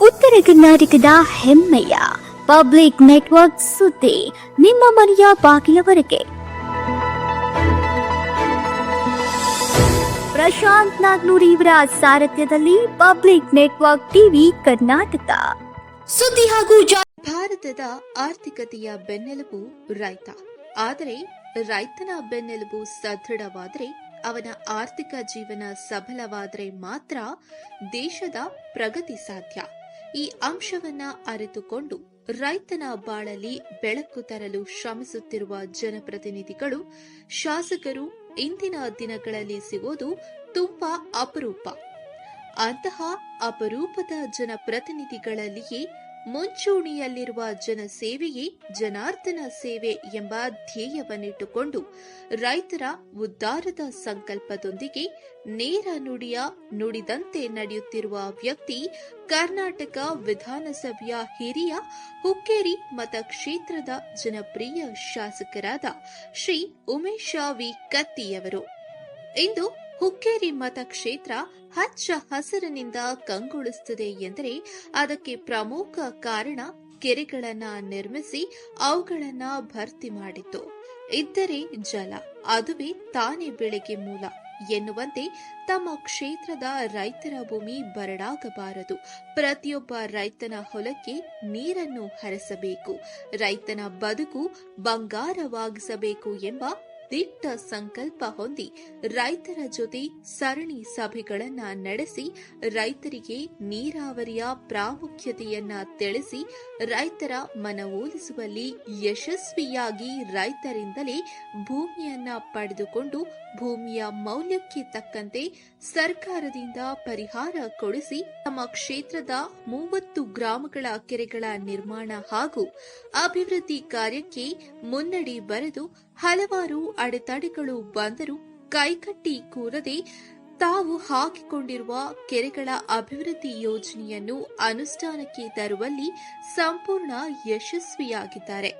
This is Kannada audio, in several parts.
ಉತ್ತರ ಕರ್ನಾಟಕದ ಹೆಮ್ಮೆಯ ಪಬ್ಲಿಕ್ ನೆಟ್ವರ್ಕ್ ಸುದ್ದಿ ನಿಮ್ಮ ಮನೆಯ ಬಾಗಿಲವರೆಗೆ. ಪ್ರಶಾಂತ್ ನಾಗ್ನೂರ್ ಇವರ ಸಾರಥ್ಯದಲ್ಲಿ ಪಬ್ಲಿಕ್ ನೆಟ್ವರ್ಕ್ ಟಿವಿ ಕರ್ನಾಟಕ. ಸುದ್ದಿ ಹಾಗೂ ಜಾ- ಭಾರತದ ಆರ್ಥಿಕತೆಯ ಬೆನ್ನೆಲುಬು ರೈತ. ಆದರೆ ರೈತನ ಬೆನ್ನೆಲುಬು ಸದೃಢವಾದರೆ ಅವನ ಆರ್ಥಿಕ ಜೀವನ ಸಫಲವಾದರೆ ಮಾತ್ರ ದೇಶದ ಪ್ರಗತಿ ಸಾಧ್ಯ. ಈ ಅಂಶವನ್ನ ಅರಿತುಕೊಂಡು ರೈತನ ಬಾಳಲ್ಲಿ ಬೆಳಕು ತರಲು ಶ್ರಮಿಸುತ್ತಿರುವ ಜನಪ್ರತಿನಿಧಿಗಳು ಶಾಸಕರು ಇಂದಿನ ದಿನಗಳಲ್ಲಿ ಸಿಗೋದು ತುಂಬಾ ಅಪರೂಪ. ಅಂತಹ ಅಪರೂಪದ ಜನಪ್ರತಿನಿಧಿಗಳಲ್ಲಿಯೇ ಮುಂಚೂಣಿಯಲ್ಲಿರುವ ಜನಸೇವೆಯೇ ಜನಾರ್ದನ ಸೇವೆ ಎಂಬ ಧ್ಯೇಯವನ್ನಿಟ್ಟುಕೊಂಡು ರೈತರ ಉದ್ದಾರದ ಸಂಕಲ್ಪದೊಂದಿಗೆ ನೇರ ನುಡಿಯ ನುಡಿದಂತೆ ನಡೆಯುತ್ತಿರುವ ವ್ಯಕ್ತಿ ಕರ್ನಾಟಕ ವಿಧಾನಸಭೆಯ ಹಿರಿಯ ಹುಕ್ಕೇರಿ ಮತಕ್ಷೇತ್ರದ ಜನಪ್ರಿಯ ಶಾಸಕರಾದ ಶ್ರೀ ಉಮೇಶ ವಿ ಕತ್ತಿಯವರು ಇಂದು ಹುಕ್ಕೇರಿ ಮತಕ್ಷೇತ್ರ ಹಚ್ಚ ಹಸಿರಿನಿಂದ ಕಂಗೊಳಿಸುತ್ತದೆ ಎಂದರೆ ಅದಕ್ಕೆ ಪ್ರಮುಖ ಕಾರಣ ಕೆರೆಗಳನ್ನ ನಿರ್ಮಿಸಿ ಅವುಗಳನ್ನ ಭರ್ತಿ ಮಾಡಿತ್ತು ಇದ್ದರೆ ಜಲ, ಅದುವೇ ತಾನೇ ಬೆಳೆಗೆ ಮೂಲ ಎನ್ನುವಂತೆ ತಮ್ಮ ಕ್ಷೇತ್ರದ ರೈತರ ಭೂಮಿ ಬರಡಾಗಬಾರದು. ಪ್ರತಿಯೊಬ್ಬ ರೈತನ ಹೊಲಕ್ಕೆ ನೀರನ್ನು ಹರಿಸಬೇಕು. ರೈತನ ಬದುಕು ಬಂಗಾರವಾಗಿಸಬೇಕು ಎಂಬ ದಿಟ್ಟ ಸಂಕಲ್ಪ ಹೊಂದಿ ರೈತರ ಜೊತೆ ಸರಣಿ ಸಭೆಗಳನ್ನ ನಡೆಸಿ ರೈತರಿಗೆ ನೀರಾವರಿಯ ಪ್ರಾಮುಖ್ಯತೆಯನ್ನ ತಿಳಿಸಿ ರೈತರ ಮನವೊಲಿಸುವಲ್ಲಿ ಯಶಸ್ವಿಯಾಗಿ ರೈತರಿಂದಲೇ ಭೂಮಿಯನ್ನ ಪಡೆದುಕೊಂಡು ಭೂಮಿಯ ಮೌಲ್ಯಕ್ಕೆ ತಕ್ಕಂತೆ ಸರ್ಕಾರದಿಂದ ಪರಿಹಾರ ಕೊಡಿಸಿ ತಮ್ಮ ಕ್ಷೇತ್ರದ ಮೂವತ್ತು ಗ್ರಾಮಗಳ ಕೆರೆಗಳ ನಿರ್ಮಾಣ ಹಾಗೂ ಅಭಿವೃದ್ಧಿ ಕಾರ್ಯಕ್ಕೆ ಮುನ್ನಡಿ ಬರೆದು ಹಲವಾರು ಅಡೆತಡೆಗಳು ಬಂದರೂ ಕೈಕಟ್ಟಿ ಕೂರದೆ ತಾವು ಹಾಕಿಕೊಂಡಿರುವ ಕೆರೆಗಳ ಅಭಿವೃದ್ಧಿ ಯೋಜನೆಯನ್ನು ಅನುಷ್ಠಾನಕ್ಕೆ ತರುವಲ್ಲಿ ಸಂಪೂರ್ಣ ಯಶಸ್ವಿಯಾಗಿದ್ದಾರೆ.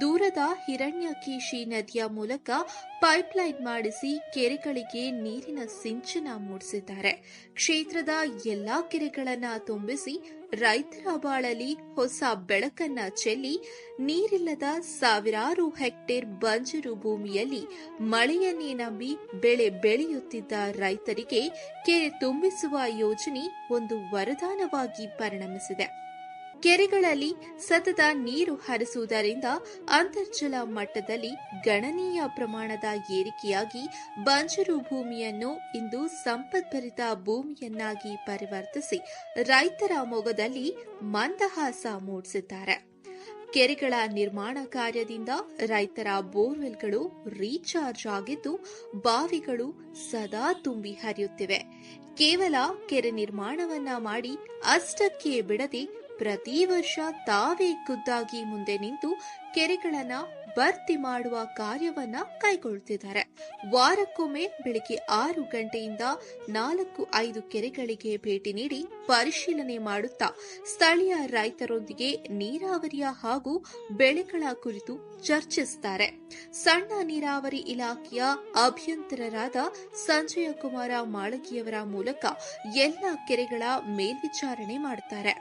ದೂರದ ಹಿರಣ್ಯಕೇಶಿ ನದಿಯ ಮೂಲಕ ಪೈಪ್ಲೈನ್ ಮಾಡಿಸಿ ಕೆರೆಗಳಿಗೆ ನೀರಿನ ಸಿಂಚನ ಮೂಡಿಸಿದ್ದಾರೆ. ಕ್ಷೇತ್ರದ ಎಲ್ಲಾ ಕೆರೆಗಳನ್ನ ತುಂಬಿಸಿ ರೈತರ ಬಾಳಲ್ಲಿ ಹೊಸ ಬೆಳಕನ್ನ ಚೆಲ್ಲಿ ನೀರಿಲ್ಲದ ಸಾವಿರಾರು ಹೆಕ್ಟೇರ್ ಬಂಜರು ಭೂಮಿಯಲ್ಲಿ ಮಳೆಯನ್ನೇ ನಂಬಿ ಬೆಳೆ ಬೆಳೆಯುತ್ತಿದ್ದ ರೈತರಿಗೆ ಕೆರೆ ತುಂಬಿಸುವ ಯೋಜನೆ ಒಂದು ವರದಾನವಾಗಿ ಪರಿಣಮಿಸಿದೆ. ಕೆರೆಗಳಲ್ಲಿ ಸತತ ನೀರು ಹರಿಸುವುದರಿಂದ ಅಂತರ್ಜಲ ಮಟ್ಟದಲ್ಲಿ ಗಣನೀಯ ಪ್ರಮಾಣದ ಏರಿಕೆಯಾಗಿ ಬಂಜರು ಭೂಮಿಯನ್ನು ಇಂದು ಸಂಪದ್ಭರಿತ ಭೂಮಿಯನ್ನಾಗಿ ಪರಿವರ್ತಿಸಿ ರೈತರ ಮೊಗದಲ್ಲಿ ಮಂದಹಾಸ ಮೂಡಿಸಿದ್ದಾರೆ. ಕೆರೆಗಳ ನಿರ್ಮಾಣ ಕಾರ್ಯದಿಂದ ರೈತರ ಬೋರ್ವೆಲ್ಗಳು ರೀಚಾರ್ಜ್ ಆಗಿದ್ದು ಬಾವಿಗಳು ಸದಾ ತುಂಬಿ ಹರಿಯುತ್ತಿವೆ. ಕೇವಲ ಕೆರೆ ನಿರ್ಮಾಣವನ್ನ ಮಾಡಿ ಅಷ್ಟಕ್ಕೆ ಬಿಡದೆ ಪ್ರತಿ ವರ್ಷ ತಾವೇ ಖುದ್ದಾಗಿ ಮುಂದೆ ನಿಂತು ಕೆರೆಗಳನ್ನ ಭರ್ತಿ ಮಾಡುವ ಕಾರ್ಯವನ್ನ ಕೈಗೊಳ್ಳುತ್ತಿದ್ದಾರೆ. ವಾರಕ್ಕೊಮ್ಮೆ ಬೆಳಿಗ್ಗೆ ಆರು ಗಂಟೆಯಿಂದ ನಾಲ್ಕು ಐದು ಕೆರೆಗಳಿಗೆ ಭೇಟಿ ನೀಡಿ ಪರಿಶೀಲನೆ ಮಾಡುತ್ತಾ ಸ್ಥಳೀಯ ರೈತರೊಂದಿಗೆ ನೀರಾವರಿಯ ಹಾಗೂ ಬೆಳೆಗಳ ಕುರಿತು ಚರ್ಚಿಸುತ್ತಾರೆ. ಸಣ್ಣ ನೀರಾವರಿ ಇಲಾಖೆಯ ಅಭಿಯಂತರರಾದ ಸಂಜಯ ಕುಮಾರ ಮಾಳಗಿಯವರ ಮೂಲಕ ಎಲ್ಲ ಕೆರೆಗಳ ಮೇಲ್ವಿಚಾರಣೆ ಮಾಡುತ್ತಾರೆ.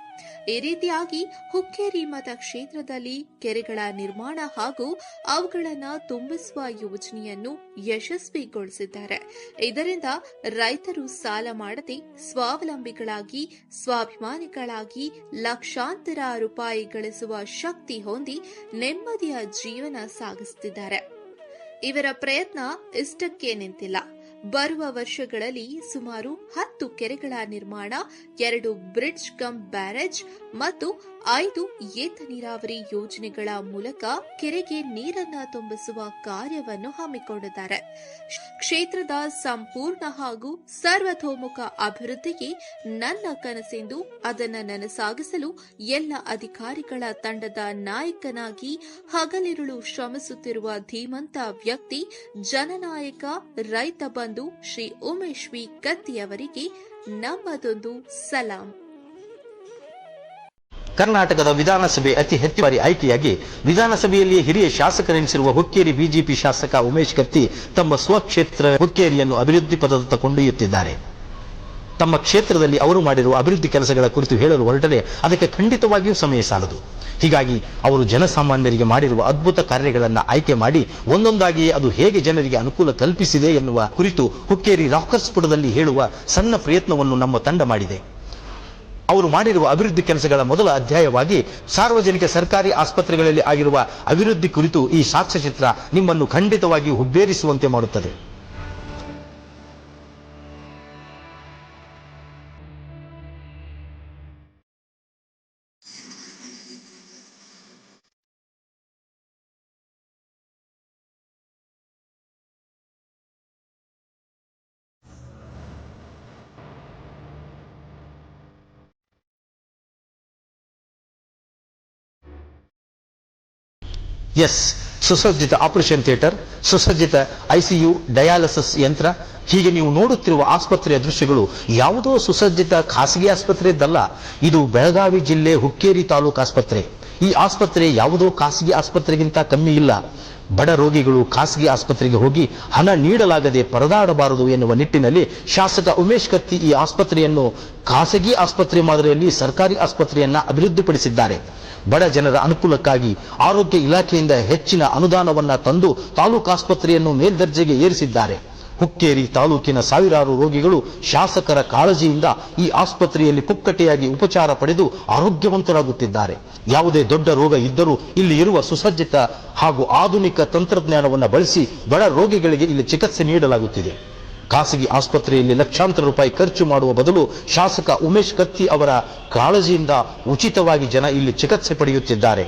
ಈ ರೀತಿಯಾಗಿ ಹುಕ್ಕೇರಿ ಮತಕ್ಷೇತ್ರದಲ್ಲಿ ಕೆರೆಗಳ ನಿರ್ಮಾಣ ಹಾಗೂ ಅವುಗಳನ್ನು ತುಂಬಿಸುವ ಯೋಜನೆಯನ್ನು ಯಶಸ್ವಿಗೊಳಿಸಿದ್ದಾರೆ. ಇದರಿಂದ ರೈತರು ಸಾಲ ಮಾಡದೆ ಸ್ವಾವಲಂಬಿಗಳಾಗಿ, ಸ್ವಾಭಿಮಾನಿಗಳಾಗಿ ಲಕ್ಷಾಂತರ ರೂಪಾಯಿ ಗಳಿಸುವ ಶಕ್ತಿ ಹೊಂದಿ ನೆಮ್ಮದಿಯ ಜೀವನ ಸಾಗಿಸುತ್ತಿದ್ದಾರೆ. ಇವರ ಪ್ರಯತ್ನ ಇಷ್ಟಕ್ಕೆ ನಿಂತಿಲ್ಲ. ಬರುವ ವರ್ಷಗಳಲ್ಲಿ ಸುಮಾರು ಹತ್ತು ಕೆರೆಗಳ ನಿರ್ಮಾಣ, ಎರಡು ಬ್ರಿಡ್ಜ್ ಕಮ್ ಬ್ಯಾರೇಜ್ ಮತ್ತು ಐದು ಏತ ನೀರಾವರಿ ಯೋಜನೆಗಳ ಮೂಲಕ ಕೆರೆಗೆ ನೀರನ್ನ ತುಂಬಿಸುವ ಕಾರ್ಯವನ್ನು ಹಮ್ಮಿಕೊಂಡಿದ್ದಾರೆ. ಕ್ಷೇತ್ರದ ಸಂಪೂರ್ಣ ಹಾಗೂ ಸರ್ವತೋಮುಖ ಅಭಿವೃದ್ಧಿಗೆ ನನ್ನ ಕನಸೆಂದು ಅದನ್ನು ನನಸಾಗಿಸಲು ಎಲ್ಲ ಅಧಿಕಾರಿಗಳ ತಂಡದ ನಾಯಕನಾಗಿ ಹಗಲಿರುಳು ಶ್ರಮಿಸುತ್ತಿರುವ ಧೀಮಂತ ವ್ಯಕ್ತಿ, ಜನನಾಯಕ, ರೈತ ಬಂಧು ಶ್ರೀ ಉಮೇಶ್ ವಿ ಕತ್ತಿಯವರಿಗೆ ನಮ್ಮದೊಂದು ಸಲಾಂ. ಕರ್ನಾಟಕದ ವಿಧಾನಸಭೆ ಅತಿ ಹೆಚ್ಚುವರಿ ಆಯ್ಕೆಯಾಗಿ ವಿಧಾನಸಭೆಯಲ್ಲಿಯೇ ಹಿರಿಯ ಶಾಸಕರೆನಿಸಿರುವ ಹುಕ್ಕೇರಿ ಬಿಜೆಪಿ ಶಾಸಕ ಉಮೇಶ್ ಕತ್ತಿ ತಮ್ಮ ಸ್ವಕ್ಷೇತ್ರ ಹುಕ್ಕೇರಿಯನ್ನು ಅಭಿವೃದ್ಧಿ ಪದದತ್ತ ಕೊಂಡೊಯ್ಯುತ್ತಿದ್ದಾರೆ. ತಮ್ಮ ಕ್ಷೇತ್ರದಲ್ಲಿ ಅವರು ಮಾಡಿರುವ ಅಭಿವೃದ್ಧಿ ಕೆಲಸಗಳ ಕುರಿತು ಹೇಳಲು ಹೊರಟರೆ ಅದಕ್ಕೆ ಖಂಡಿತವಾಗಿಯೂ ಸಮಯ ಸಾಲದು. ಹೀಗಾಗಿ ಅವರು ಜನಸಾಮಾನ್ಯರಿಗೆ ಮಾಡಿರುವ ಅದ್ಭುತ ಕಾರ್ಯಗಳನ್ನು ಆಯ್ಕೆ ಮಾಡಿ ಒಂದೊಂದಾಗಿಯೇ ಅದು ಹೇಗೆ ಜನರಿಗೆ ಅನುಕೂಲ ಕಲ್ಪಿಸಿದೆ ಎನ್ನುವ ಕುರಿತು ಹುಕ್ಕೇರಿ ರಾಕರ್ಸ್ ಪುಟದಲ್ಲಿ ಹೇಳುವ ಸಣ್ಣ ಪ್ರಯತ್ನವನ್ನು ನಮ್ಮ ತಂಡ ಮಾಡಿದೆ. ಅವರು ಮಾಡಿರುವ ಅಭಿವೃದ್ಧಿ ಕೆಲಸಗಳ ಮೊದಲ ಅಧ್ಯಾಯವಾಗಿ ಸಾರ್ವಜನಿಕ ಸರ್ಕಾರಿ ಆಸ್ಪತ್ರೆಗಳಲ್ಲಿ ಆಗಿರುವ ಅಭಿವೃದ್ಧಿ ಕುರಿತು ಈ ಸಾಕ್ಷ್ಯಚಿತ್ರ ನಿಮ್ಮನ್ನು ಖಂಡಿತವಾಗಿ ಹುಬ್ಬೇರಿಸುವಂತೆ ಮಾಡುತ್ತದೆ. ಎಸ್, ಸುಸಜ್ಜಿತ ಆಪರೇಷನ್ ಥಿಯೇಟರ್, ಸುಸಜ್ಜಿತ ಐಸಿಯು ಡಯಾಲಿಸಿಸ್ ಯಂತ್ರ. ಹೀಗೆ ನೀವು ನೋಡುತ್ತಿರುವ ಆಸ್ಪತ್ರೆಯ ದೃಶ್ಯಗಳು ಯಾವುದೋ ಸುಸಜ್ಜಿತ ಖಾಸಗಿ ಆಸ್ಪತ್ರೆಯದ್ದಲ್ಲ. ಇದು ಬೆಳಗಾವಿ ಜಿಲ್ಲೆ ಹುಕ್ಕೇರಿ ತಾಲೂಕು ಆಸ್ಪತ್ರೆ. ಈ ಆಸ್ಪತ್ರೆ ಯಾವುದೋ ಖಾಸಗಿ ಆಸ್ಪತ್ರೆಗಿಂತ ಕಮ್ಮಿ ಇಲ್ಲ. ಬಡ ರೋಗಿಗಳು ಖಾಸಗಿ ಆಸ್ಪತ್ರೆಗೆ ಹೋಗಿ ಹಣ ನೀಡಲಾಗದೆ ಪರದಾಡಬಾರದು ಎನ್ನುವ ನಿಟ್ಟಿನಲ್ಲಿ ಶಾಸಕ ಉಮೇಶ್ ಕತ್ತಿ ಈ ಆಸ್ಪತ್ರೆಯನ್ನು ಖಾಸಗಿ ಆಸ್ಪತ್ರೆ ಮಾದರಿಯಲ್ಲಿ ಸರ್ಕಾರಿ ಆಸ್ಪತ್ರೆಯನ್ನ ಅಭಿವೃದ್ಧಿಪಡಿಸಿದ್ದಾರೆ. ಬಡ ಜನರ ಅನುಕೂಲಕ್ಕಾಗಿ ಆರೋಗ್ಯ ಇಲಾಖೆಯಿಂದ ಹೆಚ್ಚಿನ ಅನುದಾನವನ್ನ ತಂದು ತಾಲೂಕು ಆಸ್ಪತ್ರೆಯನ್ನು ಮೇಲ್ದರ್ಜೆಗೆ ಏರಿಸಿದ್ದಾರೆ. ಹುಕ್ಕೇರಿ ತಾಲೂಕಿನ ಸಾವಿರಾರು ರೋಗಿಗಳು ಶಾಸಕರ ಕಾಳಜಿಯಿಂದ ಈ ಆಸ್ಪತ್ರೆಯಲ್ಲಿ ಪುಕ್ಕಟೆಯಾಗಿ ಉಪಚಾರ ಪಡೆದು ಆರೋಗ್ಯವಂತರಾಗುತ್ತಿದ್ದಾರೆ. ಯಾವುದೇ ದೊಡ್ಡ ರೋಗ ಇದ್ದರೂ ಇಲ್ಲಿ ಇರುವ ಸುಸಜ್ಜಿತ ಹಾಗೂ ಆಧುನಿಕ ತಂತ್ರಜ್ಞಾನವನ್ನು ಬಳಸಿ ಬಡ ರೋಗಿಗಳಿಗೆ ಇಲ್ಲಿ ಚಿಕಿತ್ಸೆ ನೀಡಲಾಗುತ್ತಿದೆ. ಖಾಸಗಿ ಆಸ್ಪತ್ರೆಯಲ್ಲಿ ಲಕ್ಷಾಂತರ ರೂಪಾಯಿ ಖರ್ಚು ಮಾಡುವ ಬದಲು ಶಾಸಕ ಉಮೇಶ್ ಕತ್ತಿ ಅವರ ಕಾಳಜಿಯಿಂದ ಉಚಿತವಾಗಿ ಜನ ಇಲ್ಲಿ ಚಿಕಿತ್ಸೆ ಪಡೆಯುತ್ತಿದ್ದಾರೆ.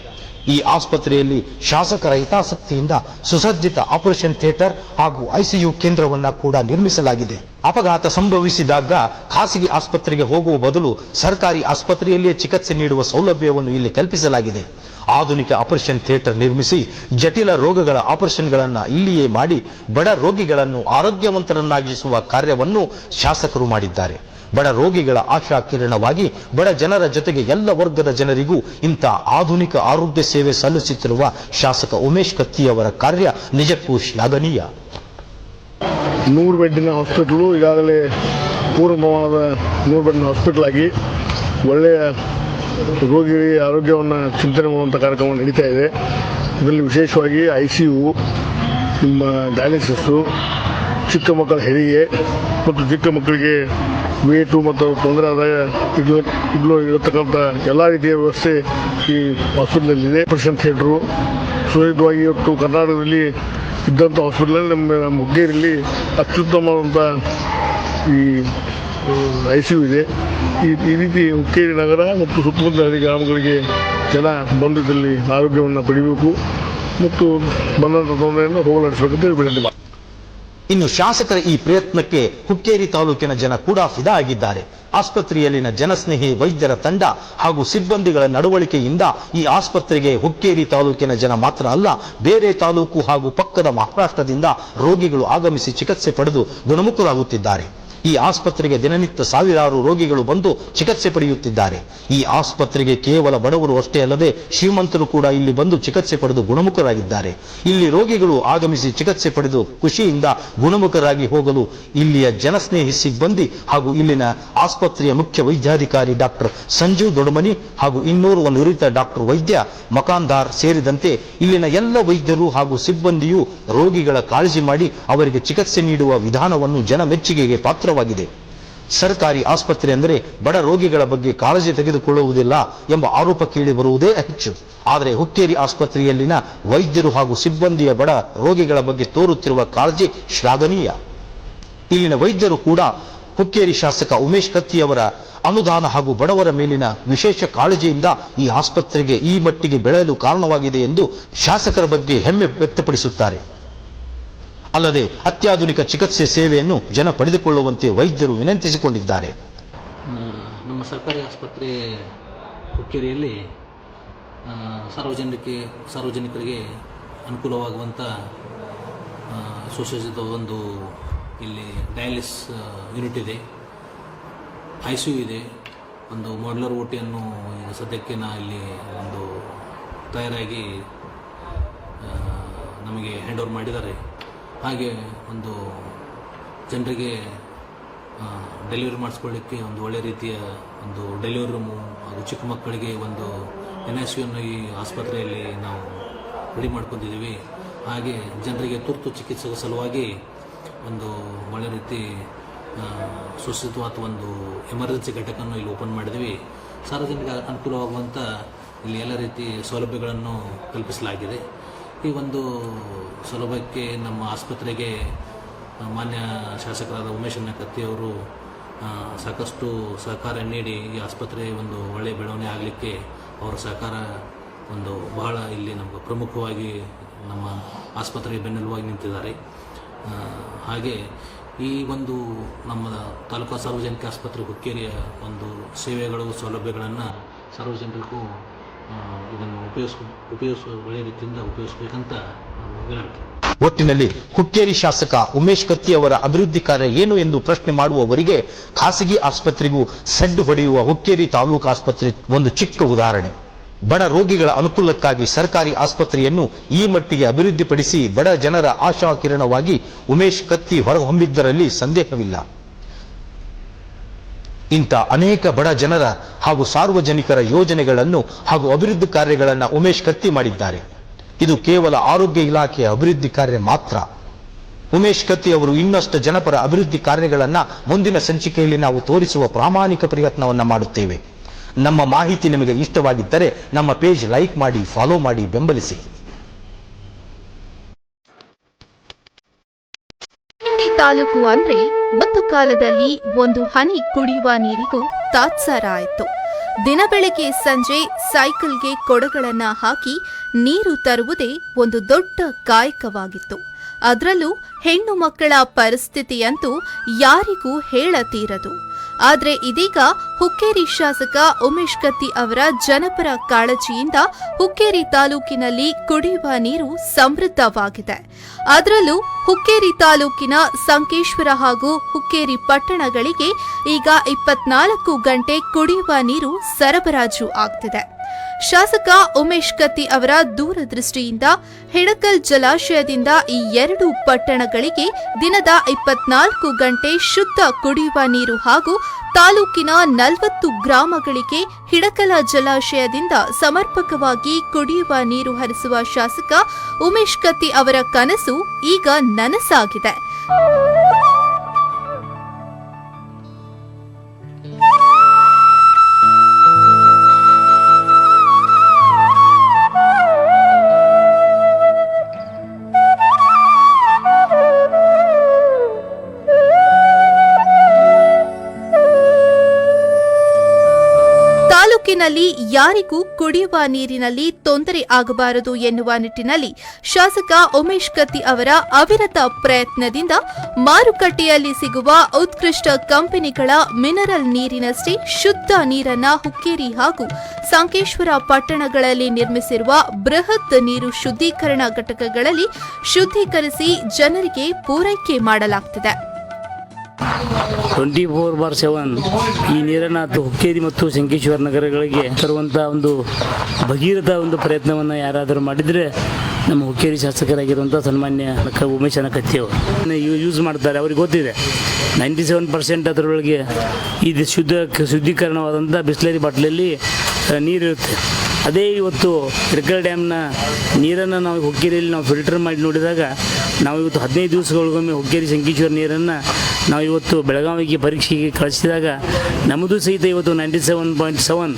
ಈ ಆಸ್ಪತ್ರೆಯಲ್ಲಿ ಶಾಸಕರ ಹಿತಾಸಕ್ತಿಯಿಂದ ಸುಸಜ್ಜಿತ ಆಪರೇಷನ್ ಥಿಯೇಟರ್ ಹಾಗೂ ಐಸಿಯು ಕೇಂದ್ರವನ್ನ ಕೂಡ ನಿರ್ಮಿಸಲಾಗಿದೆ. ಅಪಘಾತ ಸಂಭವಿಸಿದಾಗ ಖಾಸಗಿ ಆಸ್ಪತ್ರೆಗೆ ಹೋಗುವ ಬದಲು ಸರ್ಕಾರಿ ಆಸ್ಪತ್ರೆಯಲ್ಲಿಯೇ ಚಿಕಿತ್ಸೆ ನೀಡುವ ಸೌಲಭ್ಯವನ್ನು ಇಲ್ಲಿ ಕಲ್ಪಿಸಲಾಗಿದೆ. ಆಧುನಿಕ ಆಪರೇಷನ್ ಥಿಯೇಟರ್ ನಿರ್ಮಿಸಿ ಜಟಿಲ ರೋಗಗಳ ಆಪರೇಷನ್ಗಳನ್ನು ಇಲ್ಲಿಯೇ ಮಾಡಿ ಬಡ ರೋಗಿಗಳನ್ನು ಆರೋಗ್ಯವಂತರನ್ನಾಗಿಸುವ ಕಾರ್ಯವನ್ನು ಶಾಸಕರು ಮಾಡಿದ್ದಾರೆ. ಬಡ ರೋಗಿಗಳ ಆಶಾ ಕಿರಣವಾಗಿ ಬಡ ಜನರ ಜೊತೆಗೆ ಎಲ್ಲ ವರ್ಗದ ಜನರಿಗೂ ಇಂಥ ಆಧುನಿಕ ಆರೋಗ್ಯ ಸೇವೆ ಸಲ್ಲಿಸುತ್ತಿರುವ ಶಾಸಕ ಉಮೇಶ್ ಕತ್ತಿಯವರ ಕಾರ್ಯ ನಿಜಕ್ಕೂ ಶ್ಲಾಘನೀಯ. ನೂರು ಬೆಡ್ಡಿನ ಹಾಸ್ಪಿಟ್ಲು ಈಗಾಗಲೇ ಪೂರ್ವ ಪ್ರಮಾಣದ ನೂರು ಬೆಡ್ಡಿನ ಹಾಸ್ಪಿಟ್ಲ್ ಆಗಿ ಒಳ್ಳೆಯ ರೋಗಿಗಳಿಗೆ ಆರೋಗ್ಯವನ್ನು ಚಿಂತನೆ ಮಾಡುವಂಥ ಕಾರ್ಯಕ್ರಮ ನಡೀತಾ ಇದೆ. ಇದರಲ್ಲಿ ವಿಶೇಷವಾಗಿ ಐ ಸಿ ಯು ನಿಮ್ಮ ಡಯಾಲಿಸಿಸ್ಸು ಚಿಕ್ಕ ಮಕ್ಕಳ ಹೆರಿಗೆ ಮತ್ತು ಚಿಕ್ಕ ಮಕ್ಕಳಿಗೆ ವೇಟು ಮತ್ತು ತೊಂದರೆ ಆದಾಗ ಇದು ಇದ್ಲು ಇರತಕ್ಕಂಥ ಎಲ್ಲ ರೀತಿಯ ವ್ಯವಸ್ಥೆ ಈ ಹಾಸ್ಪಿಟ್ಲಲ್ಲಿದೆ ಆಪರೇಷನ್ ಥಿಯೇಟ್ರು ಸುರಕ್ಷಿತವಾಗಿ ಇವತ್ತು ಕರ್ನಾಟಕದಲ್ಲಿ ಇದ್ದಂಥ ಹಾಸ್ಪಿಟ್ಲಲ್ಲಿ ನಮ್ಮ ಹುಕ್ಕೇರಿಯಲ್ಲಿ ಅತ್ಯುತ್ತಮವಾದಂಥ ಈ ಐ ಸಿ ಯು ಇದೆ. ಈ ರೀತಿ ಹುಕ್ಕೇರಿ ನಗರ ಮತ್ತು ಸುತ್ತಮುತ್ತಲ ಹಳ್ಳಿ ಗ್ರಾಮಗಳಿಗೆ ಜನ ಬಂದು ಆರೋಗ್ಯವನ್ನು ಪಡಿಬೇಕು ಮತ್ತು ಬಂದಂಥ ತೊಂದರೆಯನ್ನು ಹೋಗಲಾಡಿಸಬೇಕಂತ ವಿನಂತಿ. ಇನ್ನು ಶಾಸಕರ ಈ ಪ್ರಯತ್ನಕ್ಕೆ ಹುಕ್ಕೇರಿ ತಾಲೂಕಿನ ಜನ ಕೂಡ ಫಿದಾ ಆಗಿದ್ದಾರೆ ಆಸ್ಪತ್ರೆಯಲ್ಲಿನ ಜನಸ್ನೇಹಿ, ವೈದ್ಯರ ತಂಡ ಹಾಗೂ ಸಿಬ್ಬಂದಿಗಳ ನಡವಳಿಕೆಯಿಂದ ಈ ಆಸ್ಪತ್ರೆಗೆ ಹುಕ್ಕೇರಿ ತಾಲೂಕಿನ ಜನ ಮಾತ್ರ ಅಲ್ಲ, ಬೇರೆ ತಾಲೂಕು ಹಾಗೂ ಪಕ್ಕದ ಮಹಾರಾಷ್ಟ್ರದಿಂದ ರೋಗಿಗಳು ಆಗಮಿಸಿ ಚಿಕಿತ್ಸೆ ಪಡೆದು ಗುಣಮುಖರಾಗುತ್ತಿದ್ದಾರೆ ಈ ಆಸ್ಪತ್ರೆಗೆ ದಿನನಿತ್ಯ ಸಾವಿರಾರು ರೋಗಿಗಳು ಬಂದು ಚಿಕಿತ್ಸೆ ಪಡೆಯುತ್ತಿದ್ದಾರೆ. ಈ ಆಸ್ಪತ್ರೆಗೆ ಕೇವಲ ಬಡವರು ಅಷ್ಟೇ ಅಲ್ಲದೆ ಶ್ರೀಮಂತರು ಕೂಡ ಇಲ್ಲಿ ಬಂದು ಚಿಕಿತ್ಸೆ ಪಡೆದು ಗುಣಮುಖರಾಗಿದ್ದಾರೆ. ಇಲ್ಲಿ ರೋಗಿಗಳು ಆಗಮಿಸಿ ಚಿಕಿತ್ಸೆ ಪಡೆದು ಖುಷಿಯಿಂದ ಗುಣಮುಖರಾಗಿ ಹೋಗಲು ಇಲ್ಲಿಯ ಜನಸ್ನೇಹಿ ಸಿಬ್ಬಂದಿ ಹಾಗೂ ಇಲ್ಲಿನ ಆಸ್ಪತ್ರೆಯ ಮುಖ್ಯ ವೈದ್ಯಾಧಿಕಾರಿ ಡಾಕ್ಟರ್ ಸಂಜೀವ್ ದೊಡಮನಿ ಹಾಗೂ ಇನ್ನೂರು ನುರಿತ ಡಾಕ್ಟರ್ ವೈದ್ಯ ಮಕಾಂದಾರ್ ಸೇರಿದಂತೆ ಇಲ್ಲಿನ ಎಲ್ಲ ವೈದ್ಯರು ಹಾಗೂ ಸಿಬ್ಬಂದಿಯು ರೋಗಿಗಳ ಕಾಳಜಿ ಮಾಡಿ ಅವರಿಗೆ ಚಿಕಿತ್ಸೆ ನೀಡುವ ವಿಧಾನವನ್ನು ಜನ ಮೆಚ್ಚುಗೆಗೆ ಪಾತ್ರವಾಗಿದೆ ಸರ್ಕಾರಿ ಆಸ್ಪತ್ರೆ ಅಂದರೆ ಬಡ ರೋಗಿಗಳ ಬಗ್ಗೆ ಕಾಳಜಿ ತೆಗೆದುಕೊಳ್ಳುವುದಿಲ್ಲ ಎಂಬ ಆರೋಪ ಕೇಳಿ ಬರುವುದೇ ಹೆಚ್ಚು. ಆದರೆ ಹುಕ್ಕೇರಿ ಆಸ್ಪತ್ರೆಯಲ್ಲಿನ ವೈದ್ಯರು ಹಾಗೂ ಸಿಬ್ಬಂದಿಯ ಬಡ ರೋಗಿಗಳ ಬಗ್ಗೆ ತೋರುತ್ತಿರುವ ಕಾಳಜಿ ಶ್ಲಾಘನೀಯ. ಇಲ್ಲಿನ ವೈದ್ಯರು ಕೂಡ ಹುಕ್ಕೇರಿ ಶಾಸಕ ಉಮೇಶ್ ಕತ್ತಿಯವರ ಅನುದಾನ ಹಾಗೂ ಬಡವರ ಮೇಲಿನ ವಿಶೇಷ ಕಾಳಜಿಯಿಂದ ಈ ಆಸ್ಪತ್ರೆಗೆ ಈ ಮಟ್ಟಿಗೆ ಬೆಳೆಯಲು ಕಾರಣವಾಗಿದೆ ಎಂದು ಶಾಸಕರ ಬಗ್ಗೆ ಹೆಮ್ಮೆ ವ್ಯಕ್ತಪಡಿಸುತ್ತಾರೆ. ಅಲ್ಲದೆ ಅತ್ಯಾಧುನಿಕ ಚಿಕಿತ್ಸೆ ಸೇವೆಯನ್ನು ಜನ ಪಡೆದುಕೊಳ್ಳುವಂತೆ ವೈದ್ಯರು ವಿನಂತಿಸಿಕೊಂಡಿದ್ದಾರೆ. ನಮ್ಮ ಸರ್ಕಾರಿ ಆಸ್ಪತ್ರೆ ಹುಕ್ಕೇರಿಯಲ್ಲಿ ಸಾರ್ವಜನಿಕ ಸಾರ್ವಜನಿಕರಿಗೆ ಅನುಕೂಲವಾಗುವಂಥ ಸುಸಜ್ಜಿತ ಒಂದು ಇಲ್ಲಿ ಡಯಾಲಿಸ್ ಯೂನಿಟ್ ಇದೆ. ಐ ಸಿ ಯು ಇದೆ. ಒಂದು ಮಾಡ್ಯುಲರ್ ಓಟಿಯನ್ನು ಈಗ ಸದ್ಯಕ್ಕೆ ನಾ ಇಲ್ಲಿ ಒಂದು ತಯಾರಾಗಿ ನಮಗೆ ಹ್ಯಾಂಡ್ ಓವರ್ ಮಾಡಿದ್ದಾರೆ. ಹಾಗೆ ಒಂದು ಜನರಿಗೆ ಡೆಲಿವರಿ ಮಾಡಿಸ್ಕೊಳ್ಳಿಕ್ಕೆ ಒಂದು ಒಳ್ಳೆ ರೀತಿಯ ಒಂದು ಡೆಲಿವರಿ ರೂಮು ಹಾಗೂ ಚಿಕ್ಕ ಮಕ್ಕಳಿಗೆ ಒಂದು ಎನ್ ಎಸ್ ಯುನ್ನು ಈ ಆಸ್ಪತ್ರೆಯಲ್ಲಿ ನಾವು ರೆಡಿ ಮಾಡ್ಕೊಂಡಿದ್ದೀವಿ. ಹಾಗೆ ಜನರಿಗೆ ತುರ್ತು ಚಿಕಿತ್ಸೆಗೆ ಸಲುವಾಗಿ ಒಂದು ಒಳ್ಳೆ ರೀತಿ ಅಥವಾ ಒಂದು ಎಮರ್ಜೆನ್ಸಿ ಘಟಕವನ್ನು ಇಲ್ಲಿ ಓಪನ್ ಮಾಡಿದ್ವಿ ಸಾರ್ವಜನಿಕ ಅನುಕೂಲವಾಗುವಂಥ ಇಲ್ಲಿ ಎಲ್ಲ ರೀತಿ ಸೌಲಭ್ಯಗಳನ್ನು ಕಲ್ಪಿಸಲಾಗಿದೆ. ಈ ಒಂದು ಸೌಲಭ್ಯಕ್ಕೆ ನಮ್ಮ ಆಸ್ಪತ್ರೆಗೆ ಮಾನ್ಯ ಶಾಸಕರಾದ ಉಮೇಶ್ ಕತ್ತಿಯವರು ಸಾಕಷ್ಟು ಸಹಕಾರ ನೀಡಿ ಈ ಆಸ್ಪತ್ರೆ ಒಂದು ಒಳ್ಳೆಯ ಬೆಳವಣಿಗೆ ಆಗಲಿಕ್ಕೆ ಅವರ ಸಹಕಾರ ಒಂದು ಬಹಳ ಇಲ್ಲಿ ನಮ್ಮ ಪ್ರಮುಖವಾಗಿ ನಮ್ಮ ಆಸ್ಪತ್ರೆಗೆ ಬೆನ್ನೆಲುವಾಗಿ ನಿಂತಿದ್ದಾರೆ. ಹಾಗೆ ಈ ಒಂದು ನಮ್ಮ ತಾಲೂಕಾ ಸಾರ್ವಜನಿಕ ಆಸ್ಪತ್ರೆ ಹುಕ್ಕೇರಿಯ ಒಂದು ಸೇವೆಗಳು, ಸೌಲಭ್ಯಗಳನ್ನು ಸಾರ್ವಜನಿಕರಿಗೂ ಇದನ್ನು ಉಪಯೋಗಿಸ್, ಉಪಯೋಗಿಸುವ ಒಳ್ಳೆಯ ರೀತಿಯಿಂದ ಉಪಯೋಗಿಸ್ಬೇಕಂತ ವಿನಂತಿ ಒಟ್ಟಿನಲ್ಲಿ ಹುಕ್ಕೇರಿ ಶಾಸಕ ಉಮೇಶ್ ಕತ್ತಿ ಅವರ ಅಭಿವೃದ್ಧಿ ಕಾರ್ಯ ಏನು ಎಂದು ಪ್ರಶ್ನೆ ಮಾಡುವವರಿಗೆ ಖಾಸಗಿ ಆಸ್ಪತ್ರೆಗೂ ಸೆಡ್ಡು ಹೊಡೆಯುವ ಹುಕ್ಕೇರಿ ತಾಲೂಕು ಆಸ್ಪತ್ರೆ ಒಂದು ಚಿಕ್ಕ ಉದಾಹರಣೆ. ಬಡ ರೋಗಿಗಳ ಅನುಕೂಲಕ್ಕಾಗಿ ಸರ್ಕಾರಿ ಆಸ್ಪತ್ರೆಯನ್ನು ಈ ಮಟ್ಟಿಗೆ ಅಭಿವೃದ್ಧಿಪಡಿಸಿ ಬಡ ಜನರ ಆಶಾ ಕಿರಣವಾಗಿ ಉಮೇಶ್ ಕತ್ತಿ ಹೊರಹೊಮ್ಮಿದ್ದರಲ್ಲಿ ಸಂದೇಹವಿಲ್ಲ. ಇಂಥ ಅನೇಕ ಬಡ ಜನರ ಹಾಗೂ ಸಾರ್ವಜನಿಕರ ಯೋಜನೆಗಳನ್ನು ಹಾಗೂ ಅಭಿವೃದ್ಧಿ ಕಾರ್ಯಗಳನ್ನು ಉಮೇಶ್ ಕತ್ತಿ ಮಾಡಿದ್ದಾರೆ. ಇದು ಕೇವಲ ಆರೋಗ್ಯ ಇಲಾಖೆಯ ಅಭಿವೃದ್ಧಿ ಕಾರ್ಯ ಮಾತ್ರ. ಉಮೇಶ್ ಕತ್ತಿ ಅವರು ಇನ್ನಷ್ಟು ಜನಪರ ಅಭಿವೃದ್ಧಿ ಕಾರ್ಯಗಳನ್ನು ಮುಂದಿನ ಸಂಚಿಕೆಯಲ್ಲಿ ನಾವು ತೋರಿಸುವ ಪ್ರಾಮಾಣಿಕ ಪ್ರಯತ್ನವನ್ನು ಮಾಡುತ್ತೇವೆ. ನಮ್ಮ ಮಾಹಿತಿ ನಿಮಗೆ ಇಷ್ಟವಾಗಿದ್ದರೆ ನಮ್ಮ ಪೇಜ್ ಲೈಕ್ ಮಾಡಿ, ಫಾಲೋ ಮಾಡಿ, ಬೆಂಬಲಿಸಿ ಹಿಂದಿ ತಾಲೂಕು ಅಂದ್ರೆ ಒಂದು ಕಾಲದಲ್ಲಿ ಒಂದು ಹನಿ ಕುಡಿಯುವ ನೀರಿಗೂ ತಾತ್ಸಾರ ಆಯಿತು. ದಿನ ಬೆಳಗ್ಗೆ ಸಂಜೆ ಸೈಕಲ್ಗೆ ಕೊಡಗಳನ್ನ ಹಾಕಿ ನೀರು ತರುವುದೇ ಒಂದು ದೊಡ್ಡ ಕಾಯಕವಾಗಿತ್ತು. ಅದರಲ್ಲೂ ಹೆಣ್ಣು ಮಕ್ಕಳ ಪರಿಸ್ಥಿತಿಯಂತೂ ಯಾರಿಗೂ ಹೇಳತೀರದು ಆದರೆ ಇದೀಗ ಹುಕ್ಕೇರಿ ಶಾಸಕ ಉಮೇಶ್ ಕತ್ತಿ ಅವರ ಜನಪರ ಕಾಳಜಿಯಿಂದ ಹುಕ್ಕೇರಿ ತಾಲೂಕಿನಲ್ಲಿ ಕುಡಿಯುವ ನೀರು ಸಮೃದ್ಧವಾಗಿದೆ. ಅದರಲ್ಲೂ ಹುಕ್ಕೇರಿ ತಾಲೂಕಿನ ಸಂಕೇಶ್ವರ ಹಾಗೂ ಹುಕ್ಕೇರಿ ಪಟ್ಟಣಗಳಿಗೆ ಈಗ ಇಪ್ಪತ್ನಾಲ್ಕು ಗಂಟೆ ಕುಡಿಯುವ ನೀರು ಸರಬರಾಜು ಆಗ್ತಿದೆ. ಶಾಸಕ ಉಮೇಶ್ ಕತ್ತಿ ಅವರ ದೂರದೃಷ್ಟಿಯಿಂದ ಹಿಡಕಲ್ ಜಲಾಶಯದಿಂದ ಈ ಎರಡು ಪಟ್ಟಣಗಳಿಗೆ ದಿನದ ಇಪ್ಪತ್ನಾಲ್ಕು ಗಂಟೆ ಶುದ್ಧ ಕುಡಿಯುವ ನೀರು ಹಾಗೂ ತಾಲೂಕಿನ ನಲವತ್ತು ಗ್ರಾಮಗಳಿಗೆ ಹಿಡಕಲ ಜಲಾಶಯದಿಂದ ಸಮರ್ಪಕವಾಗಿ ಕುಡಿಯುವ ನೀರು ಹರಿಸುವ ಶಾಸಕ ಉಮೇಶ್ ಕತ್ತಿ ಅವರ ಕನಸು ಈಗ ನನಸಾಗಿದೆ. ತಾಲೂಕಿನಲ್ಲಿ ಯಾರಿಗೂ ಕುಡಿಯುವ ನೀರಿನಲ್ಲಿ ತೊಂದರೆ ಆಗಬಾರದು ಎನ್ನುವ ನಿಟ್ಟಿನಲ್ಲಿ ಶಾಸಕ ಉಮೇಶ್ ಕತ್ತಿ ಅವರ ಅವಿರತ ಪ್ರಯತ್ನದಿಂದ ಮಾರುಕಟ್ಟೆಯಲ್ಲಿ ಸಿಗುವ ಉತ್ಕೃಷ್ಟ ಕಂಪನಿಗಳ ಮಿನರಲ್ ನೀರಿನಷ್ಟೇ ಶುದ್ಧ ನೀರನ್ನ ಹುಕ್ಕೇರಿ ಹಾಗೂ ಸಂಕೇಶ್ವರ ಪಟ್ಟಣಗಳಲ್ಲಿ ನಿರ್ಮಿಸಿರುವ ಬೃಹತ್ ನೀರು ಶುದ್ಧೀಕರಣ ಘಟಕಗಳಲ್ಲಿ ಶುದ್ಧೀಕರಿಸಿ ಜನರಿಗೆ ಪೂರೈಕೆ ಮಾಡಲಾಗ್ತಿದೆ. ಟ್ವೆಂಟಿ ಫೋರ್ ಬಾರ್ ಸೆವೆನ್ ಈ ನೀರನ್ನು ಹುಕ್ಕೇರಿ ಮತ್ತು ಶಂಕೇಶ್ವರ ನಗರಗಳಿಗೆ ತರುವಂಥ ಒಂದು ಭಗೀರಥ ಒಂದು ಪ್ರಯತ್ನವನ್ನು ಯಾರಾದರೂ ಮಾಡಿದರೆ ನಮ್ಮ ಹುಕ್ಕೇರಿ ಶಾಸಕರಾಗಿರುವಂಥ ಸನ್ಮಾನ್ಯ ಉಮೇಶ್ ಉಮೇಶನ ಕತ್ತಿಯವರು ಯೂಸ್ ಮಾಡ್ತಾರೆ. ಅವ್ರಿಗೆ ಗೊತ್ತಿದೆ. ನೈಂಟಿ ಸೆವೆನ್ ಪರ್ಸೆಂಟ್ ಅದರೊಳಗೆ ಇದು ಶುದ್ಧ ಶುದ್ಧೀಕರಣವಾದಂಥ ಬಿಸ್ಲರಿ ಬಾಟ್ಲಲ್ಲಿ ನೀರಿರುತ್ತೆ. ಅದೇ ಇವತ್ತು ಇರ್ಕಲ್ ಡ್ಯಾಮ್ನ ನೀರನ್ನು ನಾವು ಹೊಕ್ಕೇರಿಯಲ್ಲಿ ನಾವು ಫಿಲ್ಟರ್ ಮಾಡಿ ನೋಡಿದಾಗ ನಾವು ಇವತ್ತು ಹದಿನೈದು ದಿವಸಗಳಿಗೊಮ್ಮೆ ಹೊಕ್ಕೇರಿ ಶಂಕೇಶ್ವರ ನೀರನ್ನು ನಾವು ಇವತ್ತು ಬೆಳಗಾವಿಗೆ ಪರೀಕ್ಷೆಗೆ ಕಳಿಸಿದಾಗ ನಮ್ಮದು ಸಹಿತ ಇವತ್ತು ನೈಂಟಿ ಸೆವೆನ್ ಪಾಯಿಂಟ್ ಸೆವೆನ್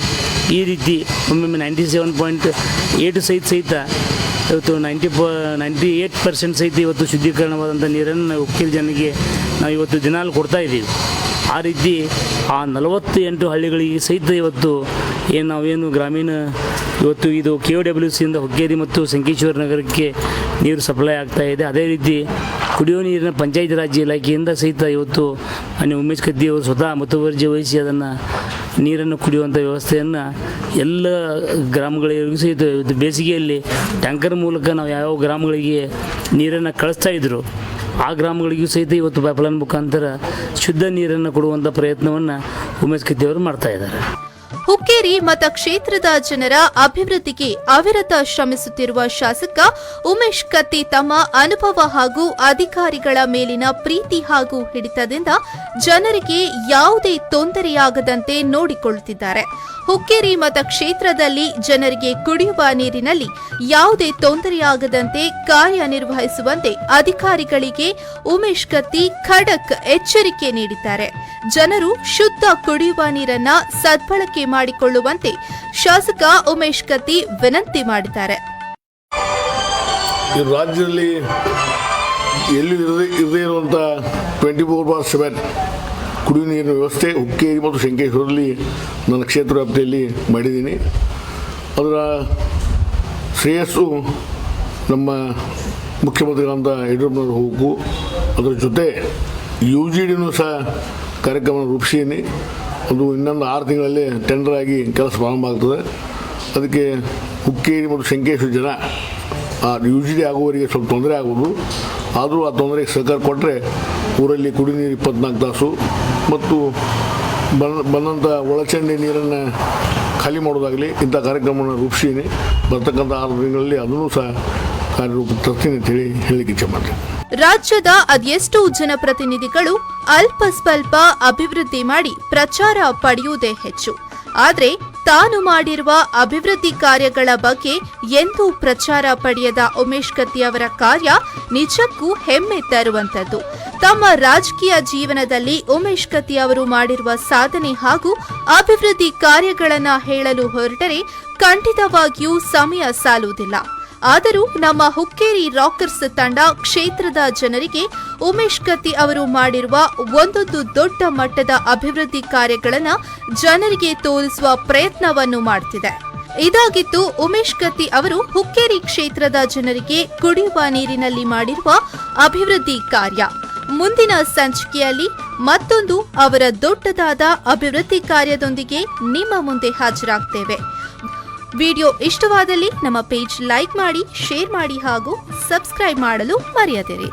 ಈ ರೀತಿ ಒಮ್ಮೊಮ್ಮೆ ನೈಂಟಿ ಸೆವೆನ್ ಪಾಯಿಂಟ್ ಏಟ್ ಸಹಿತ ಸಹಿತ ಇವತ್ತು ನೈಂಟಿ ಪ ನೈಂಟಿ ಏಯ್ಟ್ ಪರ್ಸೆಂಟ್ ಸಹಿತ ಇವತ್ತು ಶುದ್ಧೀಕರಣವಾದಂಥ ನೀರನ್ನು ಹುಕ್ಕೇರಿ ಜನರಿಗೆ ನಾವು ಇವತ್ತು ದಿನಾಲು ಕೊಡ್ತಾ ಇದ್ದೀವಿ. ಆ ರೀತಿ ಆ ನಲವತ್ತು ಎಂಟು ಹಳ್ಳಿಗಳಿಗೆ ಸಹಿತ ಇವತ್ತು ಏನು ನಾವೇನು ಗ್ರಾಮೀಣ ಇವತ್ತು ಇದು ಕೆ ಡಬ್ಲ್ಯೂ ಸಿಯಿಂದ ಹುಕ್ಕೇರಿ ಮತ್ತು ಸಂಕೇಶ್ವರ ನಗರಕ್ಕೆ ನೀರು ಸಪ್ಲೈ ಆಗ್ತಾ ಇದೆ. ಅದೇ ರೀತಿ ಕುಡಿಯುವ ನೀರಿನ ಪಂಚಾಯತ್ ರಾಜ್ ಇಲಾಖೆಯಿಂದ ಸಹಿತ ಇವತ್ತು ಮಾನ್ಯ ಉಮೇಶ್ ಕದ್ದಿ ಅವರು ಸ್ವತಃ ಮುತುವರ್ಜಿ ವಹಿಸಿ ಅದನ್ನು ನೀರನ್ನು ಕುಡಿಯುವಂಥ ವ್ಯವಸ್ಥೆಯನ್ನು ಎಲ್ಲ ಗ್ರಾಮಗಳಿಗೂ ಸಹಿತ ಇವತ್ತು ಬೇಸಿಗೆಯಲ್ಲಿ ಟ್ಯಾಂಕರ್ ಮೂಲಕ ನಾವು ಯಾವ್ಯಾವ ಗ್ರಾಮಗಳಿಗೆ ನೀರನ್ನು ಕಳಿಸ್ತಾ ಇದ್ರು. ಆ ಗ್ರಾಮಗಳಿಗೂ ಸಹಿತ ಇವತ್ತು ಪೈಪ್ಲೈನ್ ಮುಖಾಂತರ ಶುದ್ಧ ನೀರನ್ನು ಕೊಡುವಂಥ ಪ್ರಯತ್ನವನ್ನು ಉಮೇಶ್ ಕತ್ತಿ ಮಾಡ್ತಾ ಇದ್ದಾರೆ. ಹುಕ್ಕೇರಿ ಮತಕ್ಷೇತ್ರದ ಜನರ ಅಭಿವೃದ್ಧಿಗೆ ಅವಿರತ ಶ್ರಮಿಸುತ್ತಿರುವ ಶಾಸಕ ಉಮೇಶ್ ಕತ್ತಿ ತಮ್ಮ ಅನುಭವ ಹಾಗೂ ಅಧಿಕಾರಿಗಳ ಮೇಲಿನ ಪ್ರೀತಿ ಹಾಗೂ ಹಿಡಿತದಿಂದ ಜನರಿಗೆ ಯಾವುದೇ ತೊಂದರೆಯಾಗದಂತೆ ನೋಡಿಕೊಳ್ಳುತ್ತಿದ್ದಾರೆ. ಹುಕ್ಕೇರಿ ಮತಕ್ಷೇತ್ರದಲ್ಲಿ ಜನರಿಗೆ ಕುಡಿಯುವ ನೀರಿನಲ್ಲಿ ಯಾವುದೇ ತೊಂದರೆಯಾಗದಂತೆ ಕಾರ್ಯನಿರ್ವಹಿಸುವಂತೆ ಅಧಿಕಾರಿಗಳಿಗೆ ಉಮೇಶ್ ಕತ್ತಿ ಖಡಕ್ ಎಚ್ಚರಿಕೆ ನೀಡಿದ್ದಾರೆ. ಜನರು ಶುದ್ಧ ಕುಡಿಯುವ ನೀರನ್ನ ಸದ್ಬಳಕೆ ಮಾಡಿಕೊಳ್ಳುವಂತೆ ಶಾಸಕ ಉಮೇಶ್ ಕತ್ತಿ ವಿನಂತಿ ಮಾಡಿದ್ದಾರೆ. ರಾಜ್ಯದಲ್ಲಿ ಎಲ್ಲಿ ಇರದೇ ಇರುವಂಥ ಟ್ವೆಂಟಿ ಫೋರ್ ಬಾರ್ ಸೆವೆನ್ ಕುಡಿಯುವ ನೀರಿನ ವ್ಯವಸ್ಥೆ ಹುಕ್ಕೇರಿ ಮತ್ತು ಶಂಕೇಶ್ವರಲ್ಲಿ ನನ್ನ ಕ್ಷೇತ್ರ ವ್ಯಾಪ್ತಿಯಲ್ಲಿ ಮಾಡಿದ್ದೀನಿ. ಅದರ ಶ್ರೇಯಸ್ಸು ನಮ್ಮ ಮುಖ್ಯಮಂತ್ರಿಗಳಂತ ಯಡಿಯೂರಪ್ಪನವರು ಹೋಗು. ಅದರ ಜೊತೆ ಯು ಜಿ ಡಿನೂ ಸಹ ಕಾರ್ಯಕ್ರಮ ರೂಪಿಸಿದ್ದೀನಿ. ಅದು ಇನ್ನೊಂದು ಆರು ತಿಂಗಳಲ್ಲಿ ಟೆಂಡರ್ ಆಗಿ ಕೆಲಸ ಪ್ರಾರಂಭ ಆಗ್ತದೆ. ಅದಕ್ಕೆ ಹುಕ್ಕೇರಿ ಮತ್ತು ಶಂಕೇಶ್ವರ ಜನ, ಆ ಯು ಜಿ ಡಿ ಆಗುವವರಿಗೆ ಸ್ವಲ್ಪ ತೊಂದರೆ ಆಗೋದು ಆದರೂ ಆ ತೊಂದರೆಗೆ ಸಹಕಾರ ಕೊಟ್ಟರೆ ಊರಲ್ಲಿ ಕುಡಿ ನೀರು ಇಪ್ಪತ್ನಾಲ್ಕು ತಾಸು ಮತ್ತು ಬಂದ ಬಂದಂಥ ಒಳಚಂಡಿ ನೀರನ್ನು ಖಾಲಿ ಮಾಡೋದಾಗಲಿ ಇಂಥ ಕಾರ್ಯಕ್ರಮವನ್ನು ರೂಪಿಸೀನಿ ಬರ್ತಕ್ಕಂಥ ಆರು ತಿಂಗಳಲ್ಲಿ ಅದನ್ನು ಸಹ ಕಾರ್ಯರೂಪ ತರ್ತೀನಿ ಅಂತೇಳಿ ಹೇಳಲಿಕ್ಕೆ ಇಚ್ಛೆ ಮಾಡ್ತೀನಿ. ರಾಜ್ಯದ ಅದೆಷ್ಟೋ ಜನಪ್ರತಿನಿಧಿಗಳು ಅಲ್ಪ ಸ್ವಲ್ಪ ಅಭಿವೃದ್ಧಿ ಮಾಡಿ ಪ್ರಚಾರ ಪಡೆಯುವುದೇ ಹೆಚ್ಚು. ಆದರೆ ತಾನು ಮಾಡಿರುವ ಅಭಿವೃದ್ಧಿ ಕಾರ್ಯಗಳ ಬಗ್ಗೆ ಎಂದೂ ಪ್ರಚಾರ ಪಡೆಯದ ಉಮೇಶ್ ಕತ್ತಿ ಅವರ ಕಾರ್ಯ ನಿಜಕ್ಕೂ ಹೆಮ್ಮೆ ತರುವಂತದ್ದು ತಮ್ಮ ರಾಜಕೀಯ ಜೀವನದಲ್ಲಿ ಉಮೇಶ್ ಕತ್ತಿ ಅವರು ಮಾಡಿರುವ ಸಾಧನೆ ಹಾಗೂ ಅಭಿವೃದ್ಧಿ ಕಾರ್ಯಗಳನ್ನು ಹೇಳಲು ಹೊರಟರೆ ಖಂಡಿತವಾಗಿಯೂ ಸಮಯ ಸಾಲುವುದಿಲ್ಲ. ಆದರೂ ನಮ್ಮ ಹುಕ್ಕೇರಿ ರಾಕರ್ಸ್ ತಂಡ ಕ್ಷೇತ್ರದ ಜನರಿಗೆ ಉಮೇಶ್ ಕತ್ತಿ ಅವರು ಮಾಡಿರುವ ಒಂದೊಂದು ದೊಡ್ಡ ಮಟ್ಟದ ಅಭಿವೃದ್ಧಿ ಕಾರ್ಯಗಳನ್ನು ಜನರಿಗೆ ತೋರಿಸುವ ಪ್ರಯತ್ನವನ್ನು ಮಾಡುತ್ತಿದೆ ಇದಾಗಿತ್ತು ಉಮೇಶ್ ಕತ್ತಿ ಅವರು ಹುಕ್ಕೇರಿ ಕ್ಷೇತ್ರದ ಜನರಿಗೆ ಕುಡಿಯುವ ನೀರಿನಲ್ಲಿ ಮಾಡಿರುವ ಅಭಿವೃದ್ಧಿ ಕಾರ್ಯ. ಮುಂದಿನ ಸಂಚಿಕೆಯಲ್ಲಿ ಮತ್ತೊಂದು ಅವರ ದೊಡ್ಡದಾದ ಅಭಿವೃದ್ಧಿ ಕಾರ್ಯದೊಂದಿಗೆ ನಿಮ್ಮ ಮುಂದೆ ಹಾಜರಾಗ್ತೇವೆ. ವಿಡಿಯೋ ಇಷ್ಟವಾದಲ್ಲಿ ನಮ್ಮ ಪೇಜ್ ಲೈಕ್ ಮಾಡಿ ಶೇರ್ ಮಾಡಿ ಹಾಗೂ ಸಬ್ಸ್ಕ್ರೈಬ್ ಮಾಡಲು ಮರೆಯದಿರಿ.